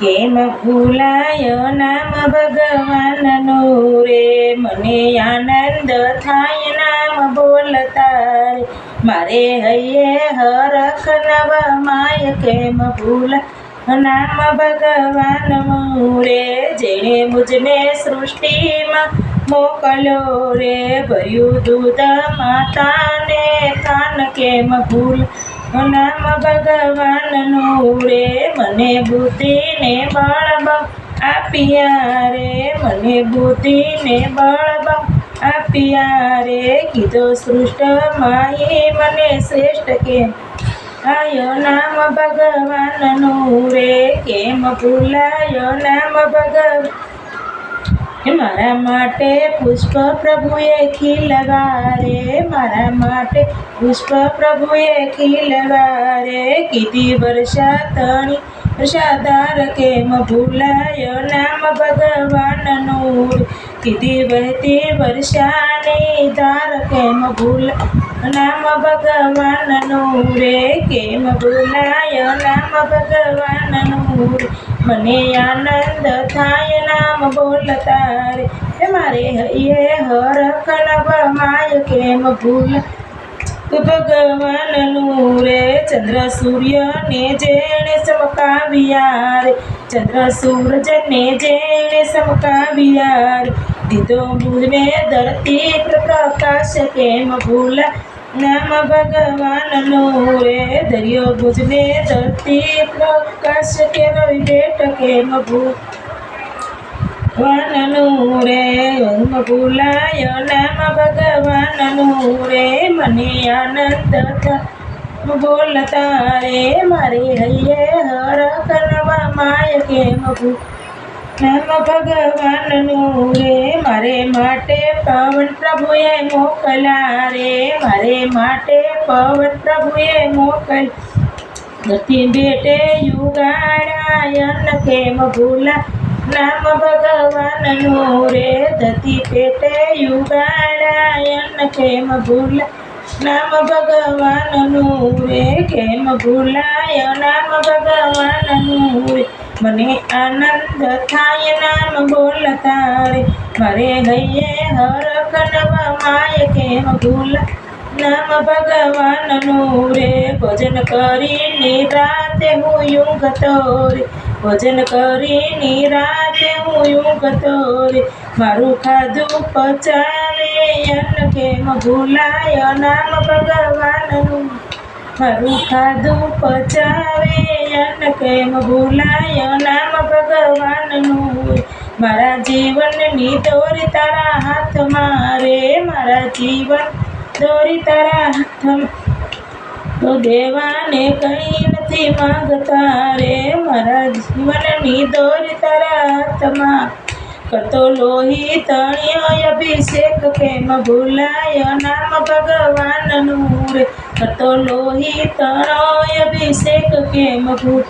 केम भूलायो नाम भगवान नो रे मने आनंद थाय नाम बोलता रे मारे हये हर नव माय केम भूल नाम भगवान मोरे जेणे मुझ सृष्टि मोकलो रे भरियु दूध माता ने कान केम भूल नाम भगवान मने बुद्धि ने बाळबा आ रे मने बूती ने बाळबा आ रे किदो सृष्ट माही मने श्रेष्ठ के आयो नाम भगवान नु रे केम भूलायो नाम भगव मारा माटे पुष्प प्रभुए खिलवारे मारा माटे पुष्प प्रभुए खिलवारे कीधी वर्षा तणी સાધાર કેમ ભૂલાય નામ ભગવાનનું કીધી વહેતી વર્ષાની ધાર કેમ ભૂલા નામ ભગવાનનું રે કેમ ભૂલાય નામ ભગવાનનું મને આનંદ થાય નામ બોલતા રે મારે હૈયે હર કલબ માય કેમ ભૂલા ભગવાનનું રે ચંદ્ર સૂર્યને જેણે સમકાવ્યા રે ચંદ્ર સૂરજને જેણે સમકાવ્યા રે દીધો મૂળને ધરતી પ્રકાશ કેમ ભૂલા નામ ભગવાનનો રે દરિયો ગુજને ધરતી પ્રકાશ કેમ બેટ કેમ ભૂલા વનનૂરે ઓમ ભૂલાય નામ ભગવાનનૂરે મને આનંદ બોલતા રે મારી હૈયે હર કરવા માય કેમ નામ ભગવાનનું રે મારે માટે પવન પ્રભુએ મોકલા રે મારે માટે પવન પ્રભુએ મોકલ નથી બેટે યુગાડાયન કેમ ભૂલા નામ ભગવાનનું રે ધતી પેટે યુગાડાયન કેમ ભૂલા નામ ભગવાનનું રે કેમ ભૂલાય નામ ભગવાનનું રે મને આનંદ થાય નામ બોલતા રે મારે હૈયે હરખ નવા માય કેમ ભૂલા નામ ભગવાનનું રે ભજન કરીને રાતે હું યુંગ તો રે भजन करी निराले तोरे मारू खाधु पचारे अन्न के मूलाय नाम भगवान मारू खाधु पचारे अन्न के मूलाय नाम भगवान मारा जीवन नी दौरी तारा हाथ मारे मारा जीवन दौरी तारा हाथ तो देवा ने कहीं नहीं मांगता रे રે જિસકે વાલે ની દોરે તારા ચમક કતો લોહી તળિયા અભિષેક કેમ બોલાય નામ ભગવાન નૂર કતો લોહી તળિયા અભિષેક કેમ ભૂ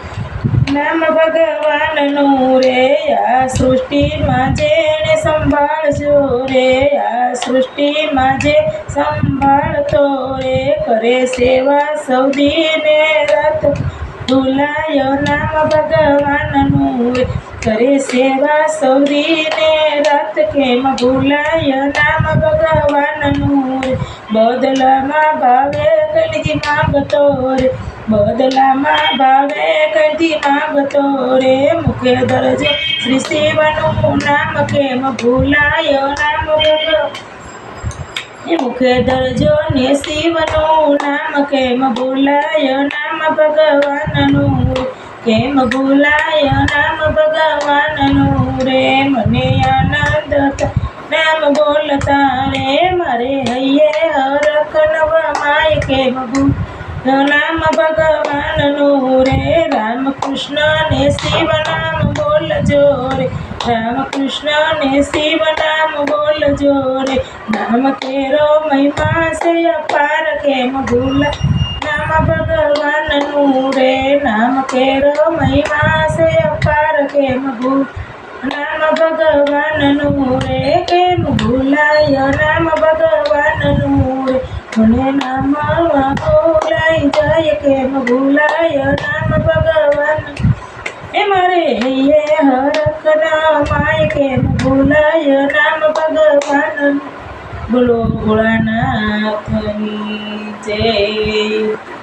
મે મગગવાન નૂર એ આ સૃષ્ટિ માજે ને સંભાળ સુરે આ સૃષ્ટિ માજે સંભાળતો રે કરે સેવા સૌ દીને રત बुलायो नाम भगवान नूए करे सेवा सौरी ने रात के मुलायो नाम भगवान नूए बदला माँ भावे कंठी माँ बतोरे बदला माँ भावे कंठी माँ बतोरे मुखे दर्ज श्री सेवन नाम के मुलायो नाम मुखे दर्जो ने शिव नाम के मुलायो नाम राम भगवाननु के मगुलायो नाम भगवाननु रे मने आनंद नाम बोलता रे मरे हये हर कनव माय के मगु यो भगवान भगवाननु रे राम कृष्ण ने शिव नाम बोल जोरे राम कृष्ण ने शिव नाम बोल जोरे नाम तेरो महिमा से अपार के मगुला રામ ભગવાનનું રે નામ કેર મહિમા સે અપાર કેમ ભૂલ નામ ભગવાનનું રે કેમ ભૂલાય નામ ભગવાનનું રે મને નામ ભૂલાય જાય કેમ ભૂલાય નામ ભગવાન એ મારે હૈયે હરખ ના માય કેમ ભૂલાય નામ ભગવાનનું બોલો ભોળાનાથની જય